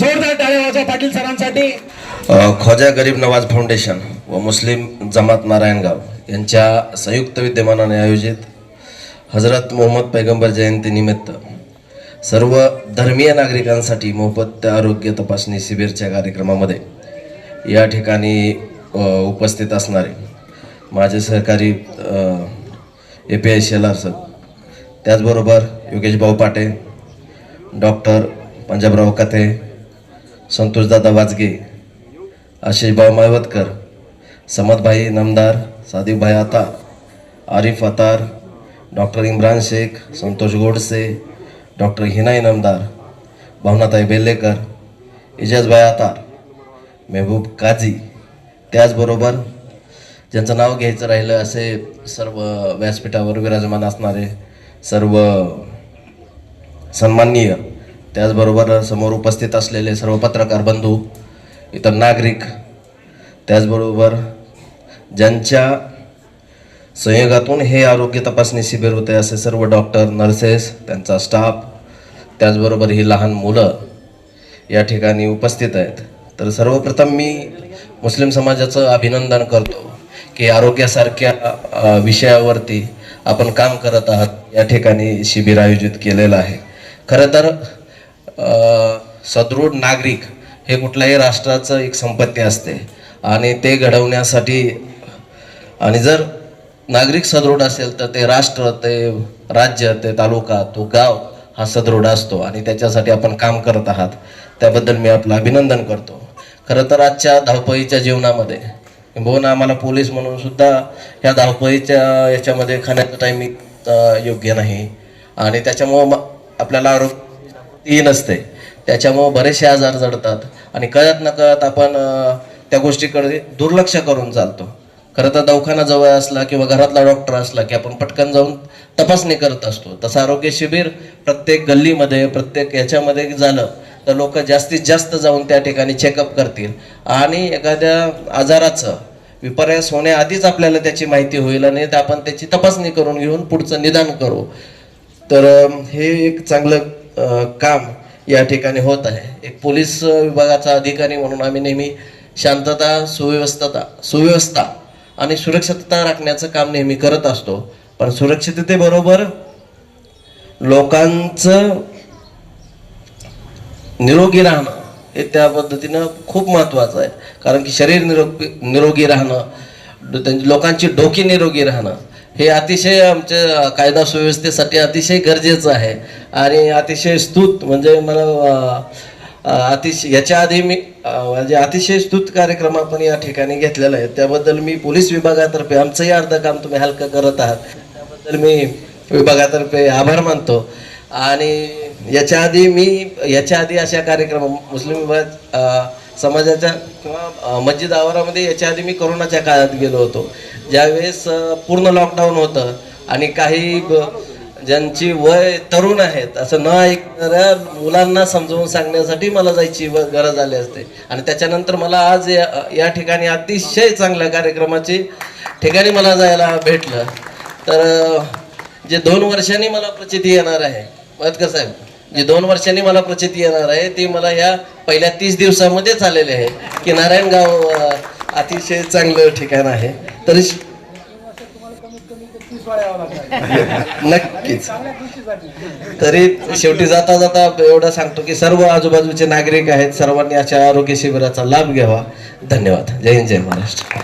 जोरदार टाळ्या पाटील सरांसाठी. ख्वाजा गरीब नवाज फाउंडेशन व मुस्लिम जमात नारायणगाव यांच्या संयुक्त विद्यमानाने आयोजित हजरत मोहम्मद पैगंबर जयंतीनिमित्त सर्व धर्मीय नागरिकांसाठी मोफत आरोग्य तपासणी शिबिरच्या कार्यक्रमामध्ये या ठिकाणी उपस्थित असणारे माझे सहकारी A P I Shelar sir. त्याचबरोबर योगेश भाऊ पाटे डॉक्टर पंजाबराव कथे संतोषदादा वाजगे आशिषभाऊ माळवतकर समदभाई नमदार सादिकभाई आता आरिफ अतार डॉक्टर इम्रान शेख संतोष गोडसे डॉक्टर हिनाई नमदार भावनाताई बेल्लेकर इजाजभाई आतार मेहबूब काझी. त्याचबरोबर ज्यांचं नाव घ्यायचं राहिलं असे सर्व व्यासपीठावर विराजमान असणारे सर्व सन्माननीय त्याचबरोबर समोर उपस्थित असलेले सर्व पत्रकार बंधू इतर नागरिक त्याचबरोबर ज्यांच्या संयोगातून हे आरोग्य तपासणी शिबिर होते असे सर्व डॉक्टर नर्सेस त्यांचा स्टाफ त्याचबरोबर ही लहान मुलं या ठिकाणी उपस्थित आहेत. तर सर्वप्रथम मी मुस्लिम समाजाचं अभिनंदन करतो. की आरोग्यासारख्या विषयावरती आपण काम करत आहात या ठिकाणी शिबिर आयोजित केलेलं आहे. खरं तर सदृढ नागरिक हे कुठल्याही राष्ट्राचं एक संपत्ती असते आणि ते घडवण्यासाठी आणि जर नागरिक सदृढ असेल तर ते राष्ट्र ते राज्य ते तालुका तो गाव हा सदृढ असतो आणि त्याच्यासाठी आपण काम करत आहात. त्याबद्दल मी आपलं अभिनंदन करतो. खरं तर आजच्या धावपळीच्या जीवनामध्ये हो किंबहुना आम्हाला पोलीस म्हणून सुद्धा ह्या धावपळीच्या याच्यामध्ये खाण्याचं टायमिंग योग्य नाही. आणि त्याच्यामुळं म- आपल्याला आरोग्य नसते. त्याच्यामुळं बरेचसे आजार जडतात. आणि कळत न कळत आपण त्या गोष्टीकडे दुर्लक्ष करून चालतो. खरं तर दवाखाना जवळ असला किंवा घरातला डॉक्टर असला की आपण पटकन जाऊन तपासणी करत असतो. तसं आरोग्य शिबिर प्रत्येक गल्लीमध्ये प्रत्येक याच्यामध्ये झालं तर लोक जास्तीत जास्त जाऊन त्या ठिकाणी चेकअप करतील. आणि एखाद्या आजाराचं विपर्यास होण्याआधीच आपल्याला त्याची माहिती होईल आणि आपण त्याची तपासणी करून घेऊन पुढचं निदान करू. तर हे एक चांगलं काम या ठिकाणी होत आहे. एक पोलीस विभागाचा अधिकारी म्हणून आम्ही नेहमी शांतता सुव्यवस्थता सुव्यवस्था आणि सुरक्षितता राखण्याचं काम नेहमी करत असतो. पण सुरक्षिततेबरोबर लोकांचं निरोगी राहणं हे त्या पद्धतीनं खूप महत्त्वाचं आहे. कारण की शरीर निरोगी निरोगी राहणं त्यांची लोकांची डोकी निरोगी राहणं हे अतिशय आमच्या कायदा सुव्यवस्थेसाठी अतिशय गरजेचं आहे. आणि अतिशय स्तुत म्हणजे मला अतिशय याच्या आधी मी म्हणजे अतिशय स्तुत कार्यक्रम आपण या ठिकाणी घेतलेला आहे. त्याबद्दल मी पोलीस विभागातर्फे आमचंही अर्ध काम तुम्ही हलकं करत आहात. त्याबद्दल मी विभागातर्फे आभार मानतो. आणि याच्या आधी मी याच्या आधी अशा कार्यक्रम मुस्लिम विभाग समाजाच्या किंवा मस्जिद आवारामध्ये याच्या आधी मी कोरोनाच्या काळात गेलो होतो. ज्यावेळेस पूर्ण लॉकडाऊन होतं आणि काही ब- ज्यांची वय तरुण आहेत असं न ऐकणाऱ्या मुलांना समजावून सांगण्यासाठी मला जायची व- गरज आली असते. आणि त्याच्यानंतर मला आज या या ठिकाणी अतिशय चांगल्या कार्यक्रमाची ठिकाणी मला जायला भेटलं. तर जे दोन वर्षांनी मला प्रचिती येणार आहे का साहेब जे दोन वर्षांनी मला प्रचिती येणार आहे ती मला या पहिल्या तीस दिवसामध्येच आलेले आहे. की नारायणगाव गाव अतिशय चांगलं ठिकाण आहे. तरी नक्कीच. तरी शेवटी जाता जाता एवढं सांगतो की सर्व आजूबाजूचे नागरिक आहेत. सर्वांनी अशा आरोग्य शिबिराचा लाभ घ्यावा. धन्यवाद. जय हिंद जय महाराष्ट्र.